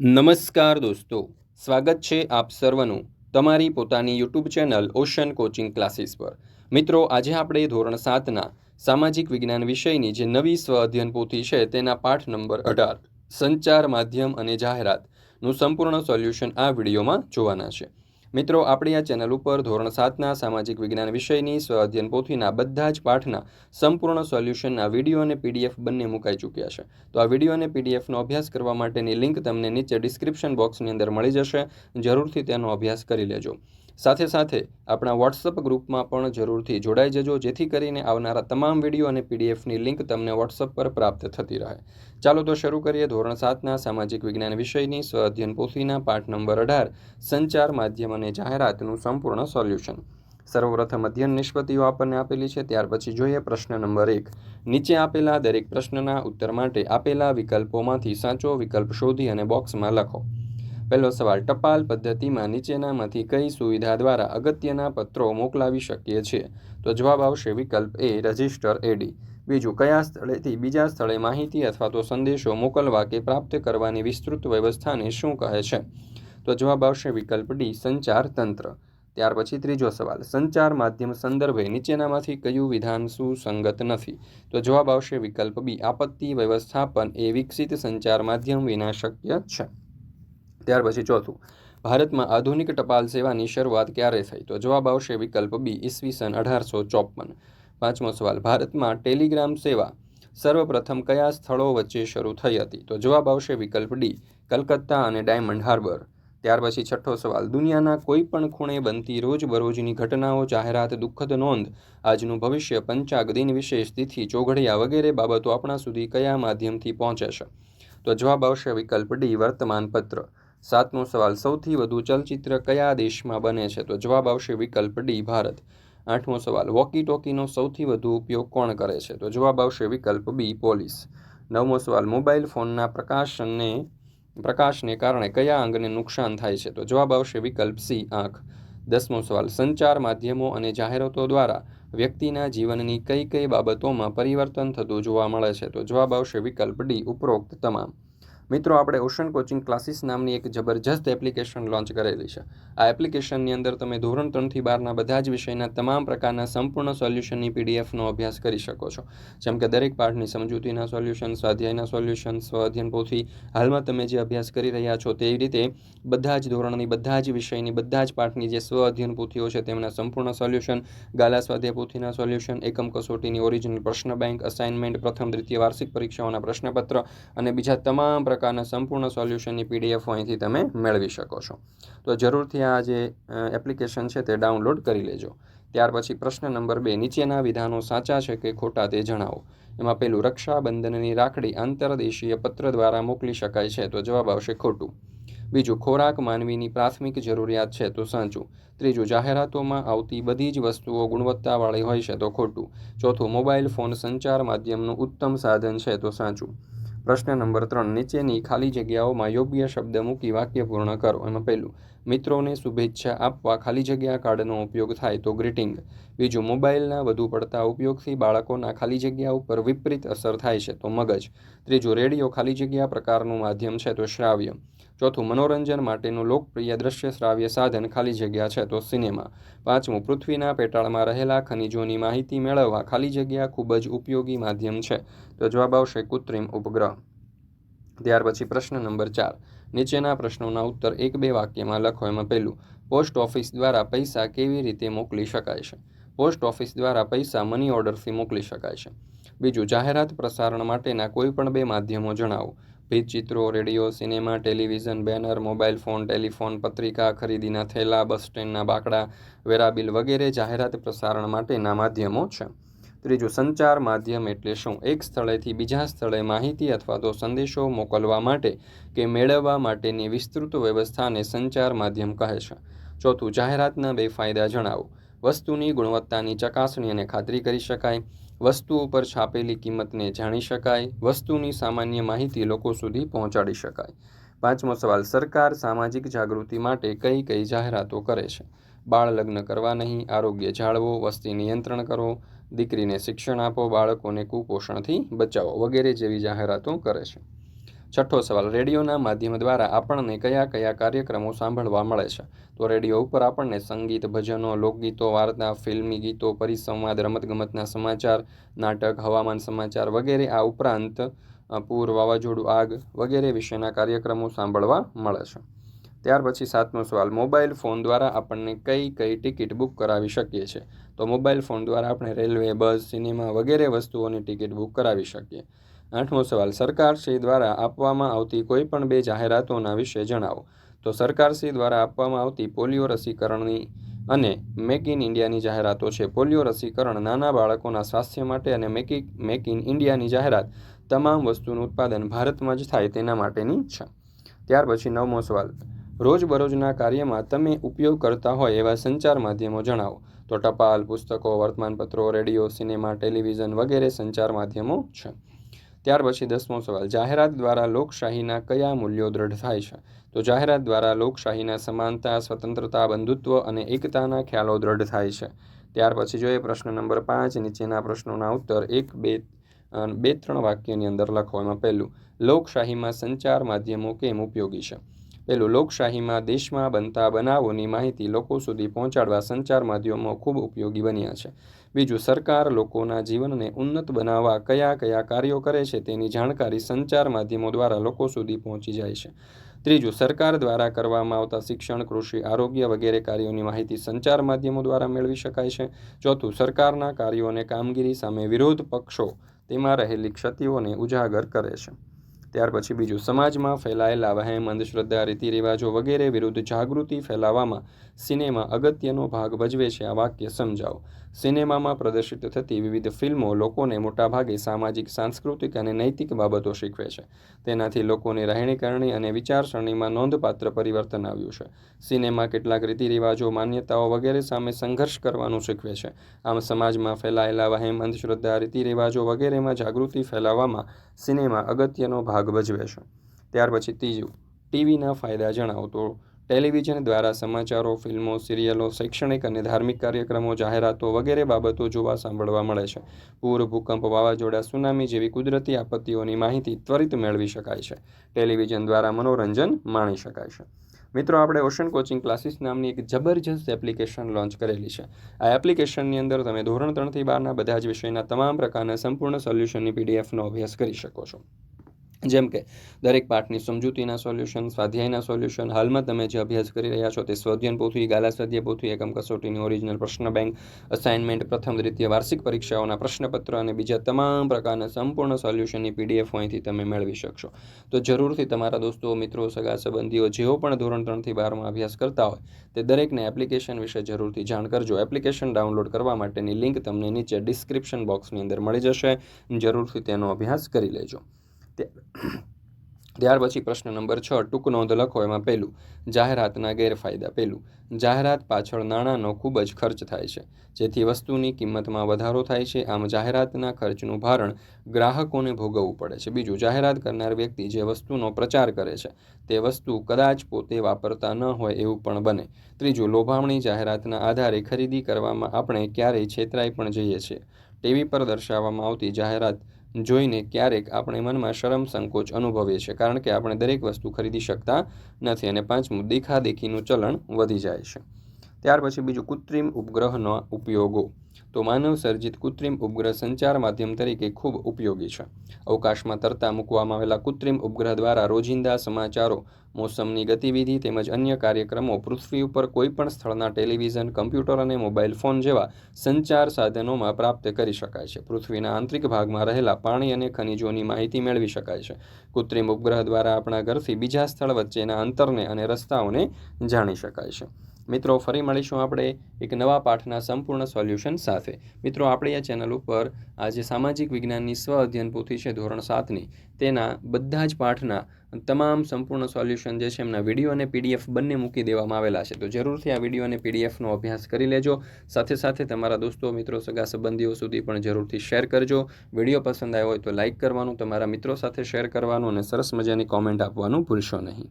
નમસ્કાર દોસ્તો, સ્વાગત છે આપ સર્વનું તમારી પોતાની YouTube channel ocean coaching classes પર. મિત્રો, આજે આપણે ધોરણ સાતના સામાજિક વિજ્ઞાન વિષયની જે નવી સ્વ અધ્યયન પોથી છે તેના પાઠ નંબર અઢાર, સંચાર માધ્યમ અને જાહેરાતનું સંપૂર્ણ સોલ્યુશન આ વિડીયોમાં જોવાના છે. મિત્રો, આપણી આ ચેનલ ઉપર ધોરણ સાતના સામાજિક વિજ્ઞાન વિષયની સ્વઅધ્યયન પોથીના બધા જ પાઠના સંપૂર્ણ સોલ્યુશનના વીડિયો અને પીડીએફ બંને મુકાઈ ચૂક્યા છે. તો આ વીડિયો અને પીડીએફનો અભ્યાસ કરવા માટેની લિંક તમને નીચે ડિસ્ક્રિપ્શન બોક્સની અંદર મળી જશે. જરૂરથી તેનો અભ્યાસ કરી લેજો. સાથે સાથે આપણા વોટ્સઅપ ગ્રુપમાં પણ જરૂરથી જોડાઈ જજો, જેથી કરીને આવનારા તમામ વીડિયો અને પીડીએફની લિંક તમને વોટ્સઅપ પર પ્રાપ્ત થતી રહે. ચાલો તો શરૂ કરીએ ધોરણ સાતના સામાજિક વિજ્ઞાન વિષયની સ્વ અધ્યયન પોથીના પાઠ નંબર અઢાર, સંચાર માધ્યમ અને જાહેરાતનું સંપૂર્ણ સોલ્યુશન. સર્વપ્રથમ અધ્યયન નિષ્પતિઓ આપણને આપેલી છે, ત્યાર પછી જોઈએ પ્રશ્ન નંબર એક. નીચે આપેલા દરેક પ્રશ્નના ઉત્તર માટે આપેલા વિકલ્પોમાંથી સાચો વિકલ્પ શોધી અને બોક્સમાં લખો. પહેલો સવાલ, ટપાલ પદ્ધતિમાં નીચેનામાંથી કઈ સુવિધા દ્વારા અગત્યના પત્રો મોકલાવી શકીએ છીએ? તો જવાબ આવશે વિકલ્પ એ, રજિસ્ટર એડી બીજું, કયા સ્થળેથી બીજા સ્થળે માહિતી અથવા તો સંદેશો મોકલવા કે પ્રાપ્ત કરવાની વિસ્તૃત વ્યવસ્થાને શું કહે છે? તો જવાબ આવશે વિકલ્પ ડી, સંચાર તંત્ર. ત્યાર પછી ત્રીજો સવાલ, સંચાર માધ્યમ સંદર્ભે નીચેનામાંથી કયું વિધાન સુસંગત નથી? તો જવાબ આવશે વિકલ્પ બી, આપત્તિ વ્યવસ્થાપન એ વિકસિત સંચાર માધ્યમ વિના શક્ય છે. ત્યાર પછી ચોથું. ભારતમાં આધુનિક ટપાલ સેવાની શરૂઆત ક્યારે થઈ? તો જવાબ આવશે વિકલ્પ બી ઈસવીસન અઢારસો ચોપન પાંચમો સવાલ, ભારતમાં ટેલિગ્રામ સેવા સર્વપ્રથમ કયા સ્થળો વચ્ચે શરૂ થઈ હતી? તો જવાબ આવશે વિકલ્પ ડી, કલકત્તા અને ડાયમંડ હાર્બર. ત્યાર પછી છઠ્ઠો સવાલ, દુનિયાના કોઈ પણ ખૂણે બનતી રોજબરોજની ઘટનાઓ, જાહેરાત, દુઃખદ નોંધ, આજનું ભવિષ્ય, પંચાગ, દિન વિશેષ, તિથિ, ચોઘડિયા વગેરે બાબતો આપણા સુધી કયા માધ્યમથી પહોંચે છે? તો જવાબ આવશે વિકલ્પ ડી, વર્તમાનપત્ર. સાતમો સવાલ, સૌથી વધુ ચલચિત્ર કયા દેશમાં બને છે? તો જવાબ આવશે વિકલ્પ ડી, ભારત. આઠમો સવાલ વોકી ટોકીનો સૌથી વધુ ઉપયોગ કોણ કરે છે? તો જવાબ આવશે વિકલ્પ બી, પોલીસ. નવમો સવાલ, મોબાઈલ ફોનના પ્રકાશનને, પ્રકાશને કારણે કયા અંગને નુકસાન થાય છે? તો જવાબ આવશે વિકલ્પ સી, આંખ. દસમો સવાલ, સંચાર માધ્યમો અને જાહેરાતો દ્વારા વ્યક્તિના જીવનની કઈ કઈ બાબતોમાં પરિવર્તન થતું જોવા મળે છે? તો જવાબ આવશે વિકલ્પ ડી, ઉપરોક્ત તમામ. મિત્રો, આપણે ઓશન કોચિંગ ક્લાસીસ નામની એક જબરજસ્ત એપ્લિકેશન લોન્ચ કરેલી છે. આ એપ્લિકેશનની અંદર તમે ધોરણ ત્રણથી બારના બધા જ વિષયના તમામ પ્રકારના સંપૂર્ણ સોલ્યુશનની પીડીએફનો અભ્યાસ કરી શકો છો. જેમ કે દરેક પાઠની સમજૂતીના સોલ્યુશન સ્વાધ્યાયના સોલ્યુશન સ્વાધ્યન પોથી હાલમાં તમે જે અભ્યાસ કરી રહ્યા છો તેવી રીતે બધા જ ધોરણની, બધા જ વિષયની, બધા જ પાઠની જે સ્વ અધ્યયન પોથીઓ છે તેમના સંપૂર્ણ સોલ્યુશન ગાલા સ્વાધ્યાય પોથીના સોલ્યુશન એકમ કસોટીની ઓરિજિનલ પ્રશ્ન બેંક અસાઇનમેન્ટ પ્રથમ, દ્વિતીય, વાર્ષિક પરીક્ષાઓના પ્રશ્નપત્ર અને બીજા તમામ પ્રકારના સંપૂર્ણ સોલ્યુશનની પીડીએફ અહીંથી તમે મેળવી શકો છો. તો જરૂરથી આ જે એપ્લિકેશન છે તે ડાઉનલોડ કરી લેજો. ત્યાર પછી પ્રશ્ન નંબર બે, નીચેના વિધાનો સાચા છે કે ખોટા તે જણાવો. એમાં પેલું રક્ષાબંધનની રાખડી આંતરદેશીય પત્ર દ્વારા મોકલી શકાય છે, તો જવાબ આવશે ખોટું. બીજું, ખોરાક માનવીની પ્રાથમિક જરૂરિયાત છે, તો સાચું. ત્રીજું, જાહેરાતોમાં આવતી બધી જ વસ્તુઓ ગુણવત્તાવાળી હોય છે, તો ખોટું. ચોથું, મોબાઈલ ફોન સંચાર માધ્યમનું ઉત્તમ સાધન છે, તો સાચું. પ્રશ્ન નંબર ત્રણ નીચેની ખાલી જગ્યાઓમાં યોગ્ય શબ્દ મૂકી વાક્ય પૂર્ણ કરો. એમાં પહેલું મિત્રોને શુભેચ્છા આપવા ખાલી જગ્યા કાર્ડનો ઉપયોગ થાય તો ગ્રીટિંગ. બીજું, મોબાઈલના વધુ પડતા ઉપયોગથી બાળકોના ખાલી જગ્યા ઉપર વિપરીત અસર થાય છે તો મગજ. ત્રીજું, રેડિયો ખાલી જગ્યા પ્રકારનું માધ્યમ છે તો શ્રાવ્ય. ચોથું, મનોરંજન માટેનું લોકપ્રિય દ્રશ્ય શ્રાવ્ય સાધન ખાલી જગ્યા છે તો સિનેમા. પાંચમું, પૃથ્વીના પેટાળમાં રહેલા ખનિજોની માહિતી મેળવવા ખાલી જગ્યા ખૂબ જ ઉપયોગી માધ્યમ છે તો જવાબ આવશે કૃત્રિમ ઉપગ્રહ. ત્યાર પછી પ્રશ્ન નંબર ચાર. નીચેના પ્રશ્નોના ઉત્તર એક બે વાક્યમાં લખો એમાં પહેલું, પોસ્ટ ઓફિસ દ્વારા પૈસા કેવી રીતે મોકલી શકાય છે? પોસ્ટ ઓફિસ દ્વારા પૈસા મની ઓર્ડરથી મોકલી શકાય છે. બીજું, જાહેરાત પ્રસારણ માટેના કોઈ પણ બે માધ્યમો જણાવો. ભીતચિત્રો, radio, cinema, television, banner, mobile phone, telephone, પત્રિકા, ખરીદીના થેલા, બસ સ્ટેન્ડના બાકડા વેરાબિલ વગેરે જાહેરાત પ્રસારણ માટેના માધ્યમો છે. ત્રીજું સંચાર માધ્યમ એટલે શું? એક સ્થળેથી બીજા સ્થળે માહિતી અથવા તો સંદેશો મોકલવા માટે કે મેળવવા માટેની વિસ્તૃત વ્યવસ્થાને સંચાર માધ્યમ કહે છે. ચોથું, જાહેરાતના બે ફાયદા જણાવો. વસ્તુની ગુણવત્તાની ચકાસણી અને ખાતરી કરી શકાય. વસ્તુ ઉપર છાપેલી કિંમતને જાણી શકાય. વસ્તુની સામાન્ય માહિતી લોકો સુધી પહોંચાડી શકાય. પાંચમો સવાલ, સરકાર સામાજિક જાગૃતિ માટે કઈ કઈ જાહેરાતો કરે છે? બાળ લગ્ન કરવા નહીં, આરોગ્ય જાળવો, વસ્તી નિયંત્રણ કરો દીકરીને શિક્ષણ આપો, બાળકોને કુપોષણથી બચાવો વગેરે જેવી જાહેરાતો કરે છે. છઠ્ઠો સવાલ, રેડિયોના માધ્યમ દ્વારા આપણને કયા કયા કાર્યક્રમો સાંભળવા મળે છે? તો રેડિયો ઉપર આપણને સંગીત, ભજનો, લોકગીતો, વાર્તા, ફિલ્મી ગીતો, પરિસંવાદ, રમતગમતના સમાચાર, નાટક, હવામાન સમાચાર વગેરે આ ઉપરાંત પૂર, વાવાઝોડું, આગ વગેરે વિશેના કાર્યક્રમો સાંભળવા મળે છે. ત્યાર પછી સાતમો સવાલ, મોબાઈલ ફોન દ્વારા આપણને કઈ કઈ ટિકિટ બુક કરાવી શકીએ છીએ? તો મોબાઈલ ફોન દ્વારા આપણે રેલવે, બસ, સિનેમા વગેરે વસ્તુઓની ટિકિટ બુક કરાવી શકીએ. આઠમો સવાલ, સરકારશ્રી દ્વારા આપવામાં આવતી કોઈ પણ બે જાહેરાતોના વિશે જણાવો. તો સરકારશ્રી દ્વારા આપવામાં આવતી પોલિયો રસીકરણની અને મેક ઇન ઇન્ડિયાની જાહેરાતો છે. પોલિયો રસીકરણ નાના બાળકોના સ્વાસ્થ્ય માટે અને મેક મેક ઇન ઇન્ડિયાની જાહેરાત તમામ વસ્તુનું ઉત્પાદન ભારતમાં જ થાય તેના માટેની છે. ત્યાર પછી નવમો સવાલ રોજબરોજના કાર્યમાં તમે ઉપયોગ કરતા હોય એવા સંચાર માધ્યમો જણાવો. તો ટપાલ, પુસ્તકો, વર્તમાનપત્રો, રેડિયો, સિનેમા, ટેલિવિઝન વગેરે સંચાર માધ્યમો છે. ત્યાર પછી દસમો સવાલ, જાહેરાત દ્વારા લોકશાહીના કયા મૂલ્યો દ્રઢ થાય છે? તો જાહેરાત દ્વારા લોકશાહીના સમાનતા, સ્વતંત્રતા, બંધુત્વ અને એકતાના ખ્યાલો દ્રઢ થાય છે. ત્યાર પછી જોઈએ પ્રશ્ન નંબર પાંચ, નીચેના પ્રશ્નોના ઉત્તર એક, બે બે, ત્રણ વાક્યની અંદર લખો એમાં પહેલું, લોકશાહીમાં સંચાર માધ્યમો કેમ ઉપયોગી છે? પહેલું લોકશાહીમાં દેશમાં બનતા બનાવોની માહિતી લોકો સુધી પહોંચાડવા સંચાર માધ્યમો ખૂબ ઉપયોગી બન્યા છે. બીજું, સરકાર લોકોના જીવનને ઉન્નત બનાવવા કયા કયા કાર્યો કરે છે તેની જાણકારી સંચાર માધ્યમો દ્વારા લોકો સુધી પહોંચી જાય છે. ત્રીજું, સરકાર દ્વારા કરવામાં આવતા શિક્ષણ, કૃષિ, આરોગ્ય વગેરે કાર્યોની માહિતી સંચાર માધ્યમો દ્વારા મેળવી શકાય છે. ચોથું, સરકારના કાર્યો અને કામગીરી સામે વિરોધ પક્ષો તેમાં રહેલી ક્ષતિઓને ઉજાગર કરે છે. ત્યાર પછી બીજું સમાજમાં ફેલાયેલા વહેમ, અંધશ્રદ્ધા, રીતિરિવાજો વગેરે વિરુદ્ધ જાગૃતિ ફેલાવવામાં સિનેમા અગત્યનો ભાગ ભજવે છે. આ વાક્ય સમજાવો. સિનેમામાં પ્રદર્શિત થતી વિવિધ ફિલ્મો લોકોને મોટાભાગે સામાજિક, સાંસ્કૃતિક અને નૈતિક બાબતો શીખવે છે. તેનાથી લોકોની રહેણીકરણી અને વિચારસરણીમાં નોંધપાત્ર પરિવર્તન આવ્યું છે. સિનેમા કેટલાક રીતિરિવાજો, માન્યતાઓ વગેરે સામે સંઘર્ષ કરવાનું શીખવે છે. આમ સમાજમાં ફેલાયેલા વહેમ, અંધશ્રદ્ધા, રીતિરિવાજો વગેરેમાં જાગૃતિ ફેલાવવામાં સિનેમા અગત્યનો ભાગ ભજવે છે ત્યાર પછી ત્રીજું, ટીવીના ફાયદા જણાવો. તો ટેલિવિઝન દ્વારા સમાચારો, ફિલ્મો, સિરિયલો, શૈક્ષણિક અને ધાર્મિક કાર્યક્રમો, જાહેરાતો વગેરે બાબતો જોવા સાંભળવા મળે છે. પૂર, ભૂકંપ, વાવાઝોડા, સુનામી જેવી કુદરતી આપત્તિઓની માહિતી ત્વરિત મેળવી શકાય છે. ટેલિવિઝન દ્વારા મનોરંજન માણી શકાય છે. મિત્રો, આપણે ઓશન કોચિંગ ક્લાસીસ નામની એક જબરજસ્ત એપ્લિકેશન લોન્ચ કરેલી છે. આ એપ્લિકેશનની અંદર તમે ધોરણ ત્રણથી બારના બધા જ વિષયના તમામ પ્રકારના સંપૂર્ણ સોલ્યુશનની પીડીએફનો અભ્યાસ કરી શકો છો. જેમ કે દરેક પાઠની સમજૂતીના સોલ્યુશન, સ્વાધ્યાયના સોલ્યુશન, હાલમાં તમે જે અભ્યાસ કરી રહ્યા છો તે સ્વધ્યન પોથી ગાલા સ્વાધ્યાય પોથી એકમ કસોટીની ઓરિજિનલ પ્રશ્ન બેંક અસાઇનમેન્ટ પ્રથમ દ્વિતીય વાર્ષિક પરીક્ષાઓના પ્રશ્નપત્ર અને બીજા તમામ પ્રકારના સંપૂર્ણ સોલ્યુશનની પીડીએફ અહીંથી તમે મેળવી શકશો. તો જરૂરથી તમારા દોસ્તો, મિત્રો, સગા સંબંધીઓ જેઓ પણ ધોરણ ત્રણથી બારમાં અભ્યાસ કરતા હોય તે દરેકને એપ્લિકેશન વિશે જરૂરથી જાણ કરજો. એપ્લિકેશન ડાઉનલોડ કરવા માટેની લિંક તમને નીચે ડિસ્ક્રિપ્શન બોક્સની અંદર મળી જશે. જરૂરથી તેનો અભ્યાસ કરી લેજો. ત્યાર પછી પ્રશ્ન નંબર છ, ટૂંક નોંધ લખો એમાં પહેલું, જાહેરાતના ગેરફાયદા. પહેલું, જાહેરાત પાછળ નાણાંનો ખૂબ જ ખર્ચ થાય છે, જેથી વસ્તુની કિંમતમાં વધારો થાય છે. આમ જાહેરાતના ખર્ચનું ભારણ ગ્રાહકોને ભોગવવું પડે છે. બીજું, જાહેરાત કરનાર વ્યક્તિ જે વસ્તુનો પ્રચાર કરે છે, તે વસ્તુ કદાચ પોતે વાપરતા ન હોય એવું પણ બને. ત્રીજું, લોભામણી જાહેરાતના આધારે ખરીદી કરવામાં આપણે ક્યારેય છેતરાઈ પણ જઈએ છીએ. ટીવી પર દર્શાવવામાં આવતી જાહેરાત જોઈને ક્યારેક આપણે મનમાં શરમ સંકોચ અનુભવીએ છીએ, કારણ કે આપણે દરેક વસ્તુ ખરીદી શકતા નથી અને પાંચમું, દેખાદેખીનું ચલણ વધી જાય છે. ત્યાર પછી બીજું કૃત્રિમ ઉપગ્રહનો ઉપયોગો. તો માનવ સર્જિત કૃત્રિમ ઉપગ્રહ સંચાર માધ્યમ તરીકે ખૂબ ઉપયોગી છે. અવકાશમાં તરતા મૂકવામાં આવેલા કૃત્રિમ ઉપગ્રહ દ્વારા રોજિંદા સમાચારો, મોસમની ગતિવિધિ તેમજ અન્ય કાર્યક્રમો પૃથ્વી ઉપર કોઈપણ સ્થળના ટેલિવિઝન, કમ્પ્યુટર અને મોબાઈલ ફોન જેવા સંચાર સાધનોમાં પ્રાપ્ત કરી શકાય છે. પૃથ્વીના આંતરિક ભાગમાં રહેલા પાણી અને ખનિજોની માહિતી મેળવી શકાય છે. કૃત્રિમ ઉપગ્રહ દ્વારા આપણા ઘરથી બીજા સ્થળ વચ્ચેના અંતરને અને રસ્તાઓને જાણી શકાય છે. મિત્રો, ફરી મળીશું આપણે એક નવા પાઠના સંપૂર્ણ સોલ્યુશન સાથે. મિત્રો, આપણે આ ચેનલ ઉપર આજે સામાજિક વિજ્ઞાનની સ્વ અધ્યયન પોથી છે, ધોરણ સાતની. તેના બધા જ પાઠના તમામ સંપૂર્ણ સોલ્યુશન જે છે, એમના વીડિયો અને પીડીએફ બંને મૂકી દેવામાં આવેલા છે. તો જરૂરથી આ વીડિયો અને પીડીએફનો અભ્યાસ કરી લેજો. સાથે સાથે તમારા દોસ્તો, મિત્રો, સગા સંબંધીઓ સુધી પણ જરૂરથી શેર કરજો. વીડિયો પસંદ આવ્યો હોય તો લાઇક કરવાનું, તમારા મિત્રો સાથે શેર કરવાનું અને સરસ મજાની કોમેન્ટ આપવાનું ભૂલશો નહીં.